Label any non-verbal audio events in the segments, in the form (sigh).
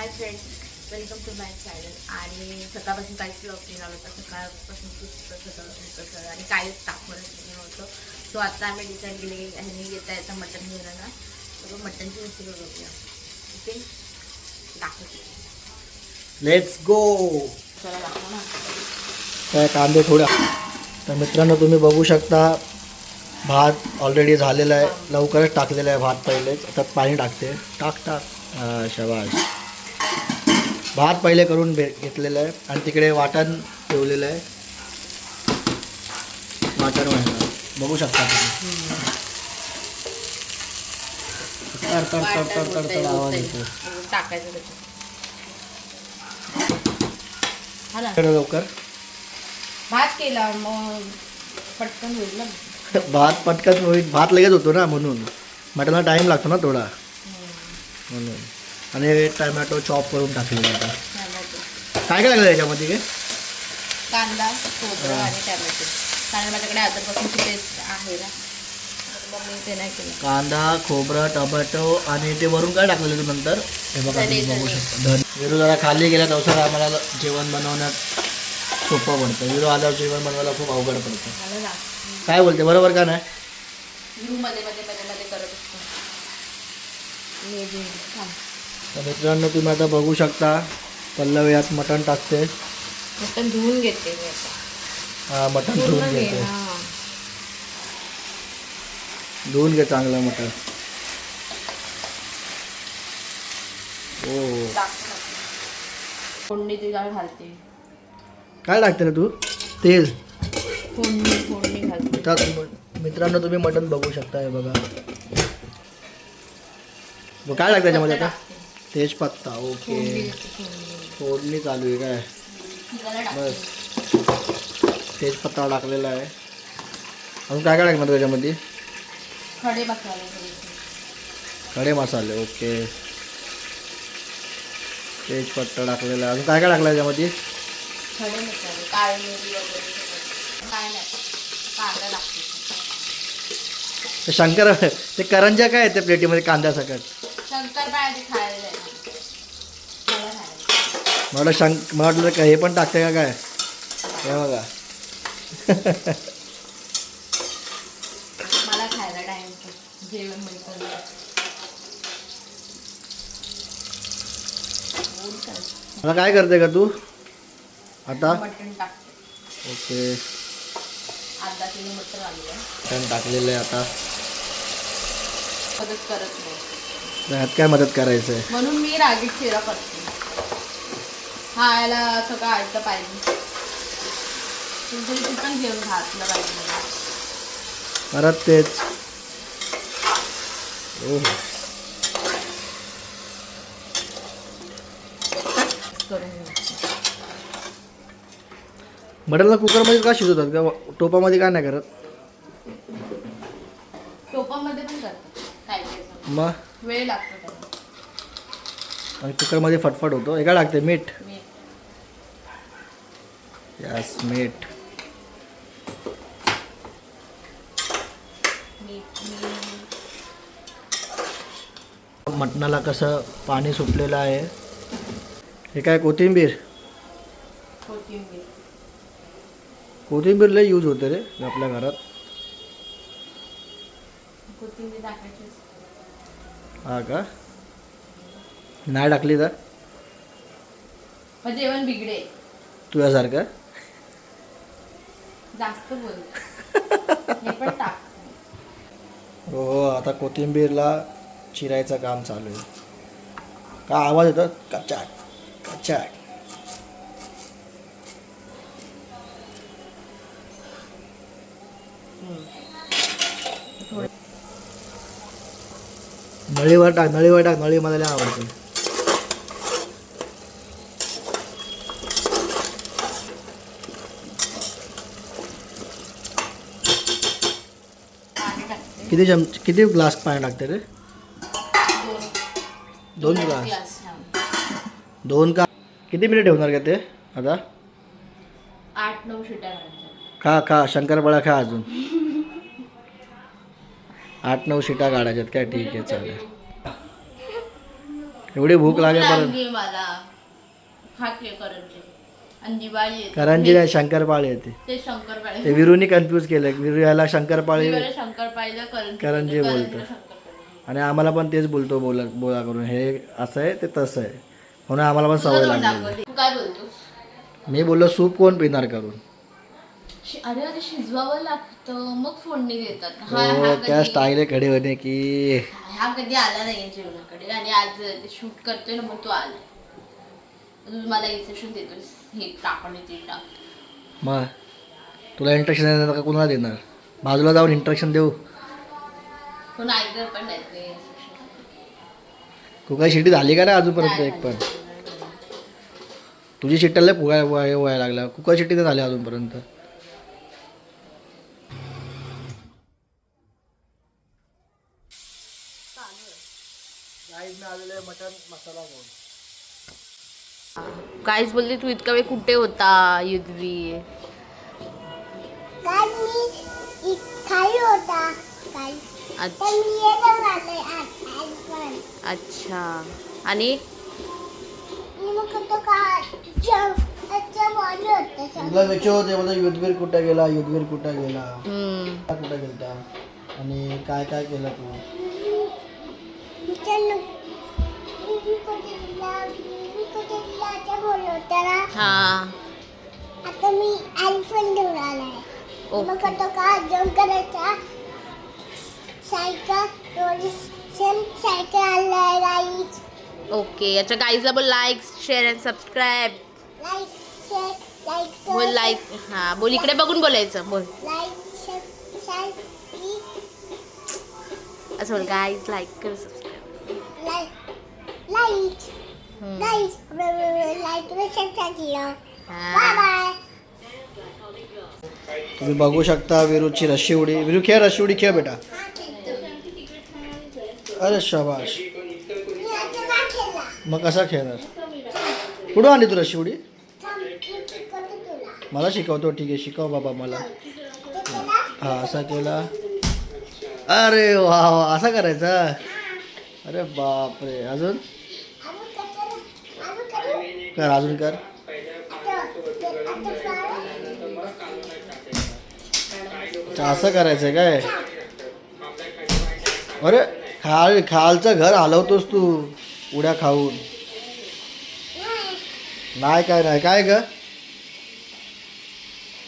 Hi friends welcome to my channel आणि सकाळपासून काहीच ब्लॉग नाही लावला होता सकाळपासून सगळं आणि काहीच तापमानच नाही होतं. सो आता आम्ही डिसाईड केले की ह्यांनी येता येता मटण घेऊन. ना सगळं मटणची रेसिपी बघूया. ओके दाखवते. लेट्स गो चला दाखव ना. काय कांदे थोड्या तर मित्रांनो तुम्ही बघू शकता भात ऑलरेडी झालेला आहे. लवकरच टाकलेला आहे भात पहिलेच. आता पाणी टाकते. टाक टाक. शबाश भात पहिले करून भे घेतलेलं आहे आणि तिकडे वाटण ठेवलेलं आहे. वाटण व्हायला बघू शकता तुम्ही. तर तर तर तर तर तर आवाज येतो टाकायचं लवकर. भात केला मग पटकन होईल ना. (laughs) भात पटकन होईल. भात लगेच होतो ना म्हणून. मटणाला टाईम लागतो ना थोडा. म्हणून. आणि टमॅटो चॉप करून टाकलेला आता. काय काय लागलं याच्यामध्ये कांदा खोबरं आणि टॅमॅटो. कारण माझ्याकडे अदरपासूनची पेस्ट आहे ना. तर मग मी ते नाही केलं. कांदा खोबरं टमॅटो आणि ते वरून काय टाकलेलं तू नंतर? हे बघा तुम्ही बघू. शकता. धन. विरू जरा खाली गेल्या दिवसाला आम्हाला जेवण बनवण्यात सोपं पडतं. विरू आल्यावर जेवण बनवायला खूप अवघड पडतं. मला ना. काय बोलते? बरोबर का नाही? मध्ये मध्ये मध्ये मध्ये करत असतो. मी जे थांब. तर मित्रांनो तुम्ही आता बघू शकता पल्लवी यात मटण टाकते. मटण धुवून घेते मी आता. हा मटण धुवून घेते. हा. धुवून घे चांगलं मटण. ना. फोडणीची डाळ घालते. काय टाकते रे तू? तेल. फोडणी फोडणी घालते. मित्रांनो तुम्ही मटण बघू शकता हे बघा. काय लागतं त्याच्यामध्ये आता. तेजपत्ता ओके. फोडणी. चालू आहे काय. बस. तेजपत्ता टाकलेला आहे. अजून काय काय टाकणार त्याच्यामध्ये? खडे मसाले. खडे मसाले ओके. तेजपत्ता टाकलेला आहे. अजून काय काय टाकलं त्याच्यामध्ये? खडे मसाले काळे मिरी वगैरे सगळं. काय नाही. कांदा लागते ते शंकर ते करंजा काय आहे त्या प्लेटीमध्ये कांद्या सकट? शंकर ते खायला जायला मला वाटलं शंक मला वाटलं का हे पण टाकते का काय? हे बघा. मला खायला टाइम जेवण मिळतं बोल काय. मला काय करते का तू? आता? मटण टाकते. ओके. अर्धा किलो मटण आलेलं आहे छान टाकलेलं आहे आता. मदत करत नाही. ह्यात काय मदत करायचं आहे म्हणून मी रागीत चिरा करते. हा याला सगळं आयतं पाहिजे. पण घेऊन घातलं पाहिजे. परत तेच. हो. मटनला कुकरमध्ये का शिजवतात? का टोपामध्ये काय नाही करत? टोपामध्ये पण करतात. काय काय. मग? वेळ लागतो आणि कुकरमध्ये फटफट होतो. एका टाकते मीठ? यस मीठ. मटणाला कसं पाणी सुटलेलं आहे. हे काय कोथिंबीर? कोथिंबीर. लय यूज होते रे आपल्या घरात. हा का? नाही टाकली तर? जेवण बिघडे तुझ्यासारखं? जास्त बोल. हे आता कोथिंबीरला चिरायचं काम चालू आहे. का आवाज येतो कचाक कचाक नळीवर टाक नळीवर टाक नळी मला आवडते पाणी टाकते किती चमच किती ग्लास पाणी टाकते रे? दोन ग्लास. दोन का किती मिनिट ठेवणार का ते? आता? आठ नऊ शिट्या खा खा शंकरपाळा खा अजून. आठ नऊ शिटा काढायच्यात. काय ठीक आहे चालेल. एवढी भूक लागे परत. आणि दिवाळी येते. करंजी नाही शंकरपाळी येते. ते शंकरपाळी. ते विरूनी कन्फ्यूज केलं. विरू याला शंकरपाळी दिवाळी शंकरपाळीला करंजी करंजी बोलते, बोलतो. करंजीला शंकरपाळी. आणि आम्हाला पण तेच बोलतो बोला बोला करून. हे असं आहे ते तसं आहे. म्हणून आम्हाला पण सवय तोंड लागली. तू काय बोलतोस? मी बोललो सूप कोण पिणार करून? शि- अरे अरे शिजवावं लागतं. मग फोडणी देतात. हा हो हा त्या कधी स्टाईल खडे होणे की हा कधी आला नाही जेवणाकडे. आणि आज शूट करतोय ना मग तो आला तू मला इन्स्ट्रक्शन देतोस हे टाकणे ते टाक मग तुला इंट्रक्शन देणार का कुणाला देणार? बाजूला जाऊन इंट्रक्शन देऊ. कोण पण नाही ते. कुका शिट्टी झाली का ना अजूनपर्यंत एक पण? तुझी शिट्ट्याला वय व्हायला लागला कुकर शिट्टी तर झाली अजूनपर्यंत? मटन मसाला काहीच बोलली तू इतका वेळ कुठे होता युद्वी? काल मी खाली होता काल. अच्छा. तर मी येऊन आलोय आज आज पण. अच्छा. आणि? मी मग होतो का अच्छा बॉल होतं तुला विचारत होते मला युद्धवीर कुठे गेला युद्धवीर कुठे गेला? हम्म, कुठे गेलता? आणि काय काय केलं तू? विचारलं मी कुठे गेला? मी हा. आता मी आयफोन घेऊन आलाय मग होतो का जम्प करायचा? सायकल सेम सायकल आणलाय गाईच ओके याच्या गाईजला बोल like share and subscribe like share like बोल लाईक हा बोल इकडे बघून बोलायचं बोल. असं बोल गाईज लाईक कर subscribe like like like like वर टाकलं बाय बाय तुम्ही बघू शकता विरूची रशी उडी विरू खेळ रशी उडी खेळ बेटा. अरे शाबाश मग कसा खेळणार? कुठं आली तू रशी उडी मला शिकवतो ठीक आहे शिकव बाबा मला. हा असा केला. अरे वा वा असा करायचा? अरे बापरे अजून? कर अजून कर. असं करायचंय काय? अरे खाल खालचं घर हलवतोस तू उड्या खाऊन. नाही काय नाही. काय ग?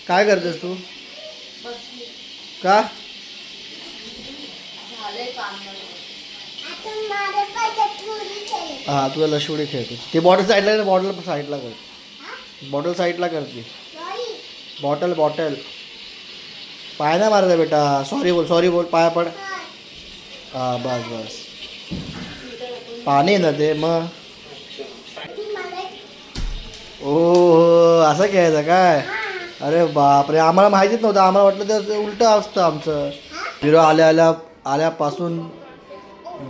काय करतेस तू? का? हां तुला लशुडी खेळते ते बॉटल साईडला ना बॉटल साईडला कर. बॉटल साईडला करते बॉटल बॉटल पाय नाही मारायचा बेटा. सॉरी बोल सॉरी बोल. पाया पड. हां बस बस. पाणी ना ते मग ओ असं खेळायचं काय? अरे बापरे आम्हाला माहितीच नव्हतं. आम्हाला वाटलं तर उलटं असतं आमचं. हिरो आल्या आल्या आल्यापासून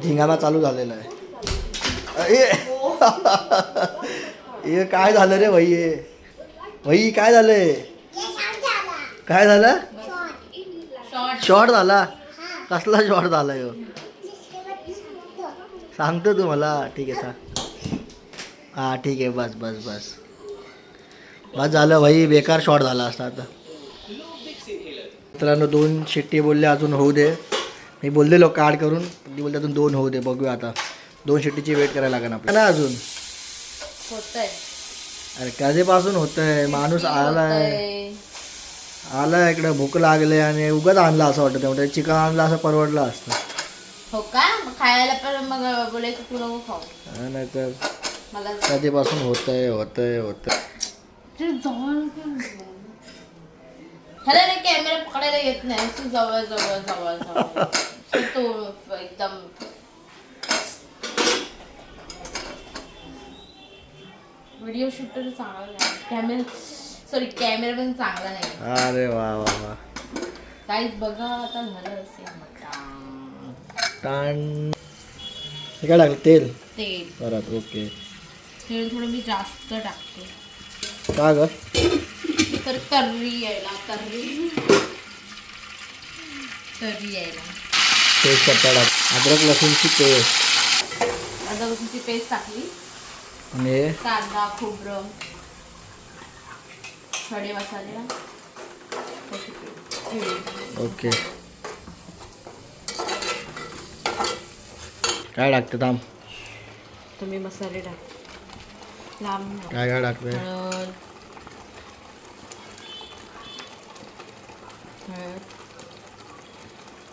धिंगाणा चालू झालेला आहे. हे काय झालं रे भाई हे? भाई काय झालंय काय झालं? शॉर्ट झाला. कसला शॉर्ट झाला ह्यो सांगतो तू मला ठीक आहे सांग. हां ठीक आहे. बस बस बस. बस झालं भाई. बेकार शॉट झाला असता आता. मित्रांनो दोन शिट्टी बोलले अजून होऊ दे. मी बोललेलो कार्ड करून. ती बोलते अजून दोन होऊ दे. बघूया आता. दोन शिट्टीची वेट करायला लागेल आपल्याला. ना अजून? अरे कधीपासून होतंय? माणूस आलाय. आलाय इकडे भूक लागले आणि उगाच आणला असं वाटतं तेवढं चिकन आणलं असं परवडलं असतं. हो का? मग खायला पण मग खाऊ. नाही तर मला कधीपासून होतंय होतंय होतंय. ते जवळ ह्याला नाही कॅमेरा पकडायला येत नाही. जवळ जवळ जवळ जवळ. (laughs) तो एकदम व्हिडिओ शूटर चांगला नाही. कॅमेरा सॉरी कॅमेरा पण चांगला नाही. अरे वा वा वा. काहीच बघा आता झालं असेल. टाण हे काय टाकलं? तेल? तेल. परत ओके. तेल थोडं मी जास्त टाकते. का ग? तर तर्री यायला तर्री. तर्री यायला. पेस्ट टाक. अद्रक लसूणची पेस्ट. अद्रक लसूणची पेस्ट टाकली. आणि कांदा खोबरं. खडे मसाले. ओके. काय टाकते थांब. तुम्ही मसाले टाक. लांब. काय काय टाकते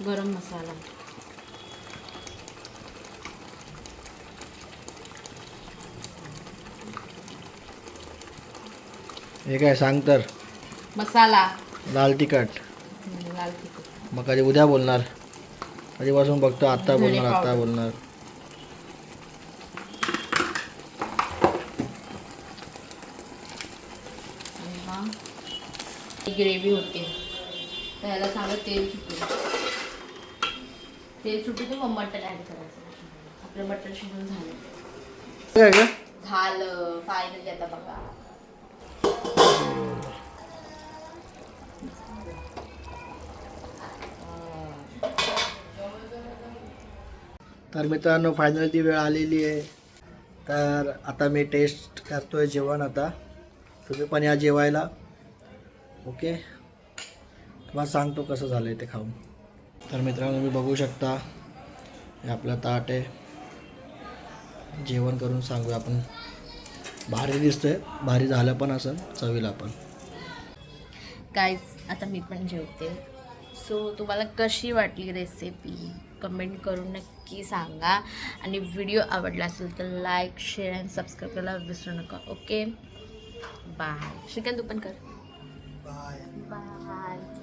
गरम मसाला. हे काय सांग तर. मसाला. लाल तिखट. लाल तिखट. मग कधी उद्या बोलणार. कधीपासून बघतो आत्ता बोलणार आत्ता. बोलणार. आणि ही ग्रेव्ही होते. तर ह्याला चांगलं तेल सुटू तेल सुटू मग मटण ॲड करायचं. आपलं मटण शिजून झालं. काय झालं फायनली आता बघा. तर मित्रांनो फायनली ती वेळ आलेली आहे. तर आता मी टेस्ट करतो आहे जेवण आता. तुम्ही पण या जेवायला. ओके तुम्हाला सांगतो कसं झालं आहे ते खाऊन. तर मित्रांनो तुम्ही बघू शकता. हे आपलं ताट आहे. जेवण करून सांगूया आपण. भारी दिसतंय. भारी झालं पण असं. चवीला पण. काय आता मी पण जेवते. सो तुम्हाला कशी वाटली रेसिपी कमेंट करून नक्की सांगा. आणि व्हिडिओ आवडला असेल तर लाईक शेअर आणि सबस्क्राईब करायला विसरू नका. ओके बाय श्रीकांत तू पण कर. Bye bye